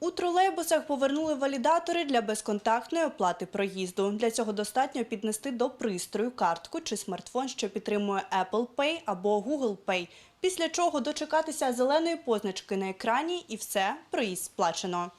У тролейбусах повернули валідатори для безконтактної оплати проїзду. Для цього достатньо піднести до пристрою картку чи смартфон, що підтримує Apple Pay або Google Pay. Після чого дочекатися зеленої позначки на екрані і все, проїзд сплачено.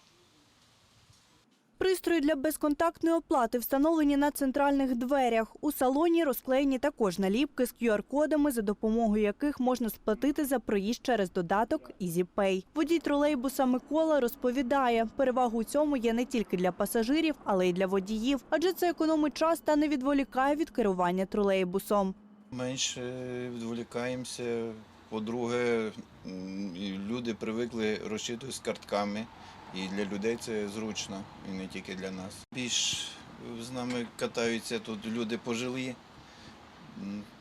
Пристрої для безконтактної оплати встановлені на центральних дверях. У салоні розклеєні також наліпки з QR-кодами, за допомогою яких можна сплатити за проїзд через додаток EasyPay. Водій тролейбуса Микола розповідає, перевагу у цьому є не тільки для пасажирів, але й для водіїв, адже це економить час та не відволікає від керування тролейбусом. Менше відволікаємося. По-друге, люди привикли розчитуватися картками, і для людей це зручно, і не тільки для нас. Більш з нами катаються тут люди пожилі,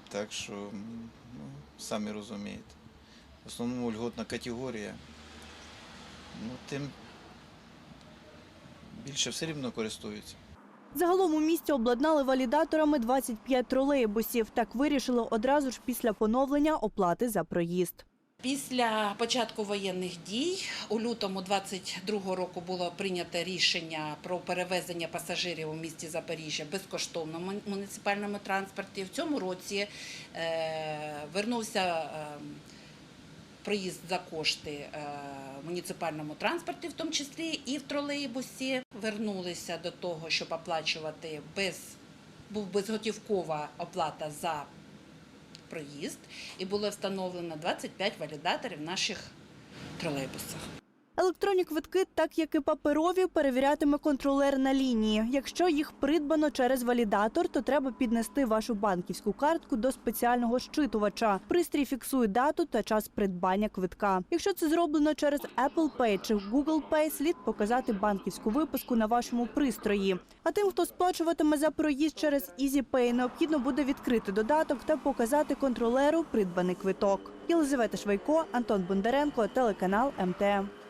так що ну, самі розумієте. В основному льготна категорія. Ну, тим більше все рівно користуються. Загалом у місті обладнали валідаторами 25 тролейбусів. Так вирішили одразу ж після поновлення оплати за проїзд. Після початку воєнних дій у лютому 22 року було прийнято рішення про перевезення пасажирів у місті Запоріжжя безкоштовно муніципальному транспорті. В цьому році е, вернувся е, проїзд за кошти е, муніципальному транспорті, в тому числі і в тролейбусі. Вернулися до того, щоб оплачувати без був безготівкова оплата за проїзд, і було встановлено 25 валідаторів в наших тролейбусах. Електронні квитки, так як і паперові, перевірятиме контролер на лінії. Якщо їх придбано через валідатор, то треба піднести вашу банківську картку до спеціального щитувача. Пристрій фіксує дату та час придбання квитка. Якщо це зроблено через Apple Pay чи Google Pay, слід показати банківську виписку на вашому пристрої. А тим, хто сплачуватиме за проїзд через EasyPay, необхідно буде відкрити додаток та показати контролеру придбаний квиток. Єлизавета Швайко, Антон Бондаренко, телеканал МТМ.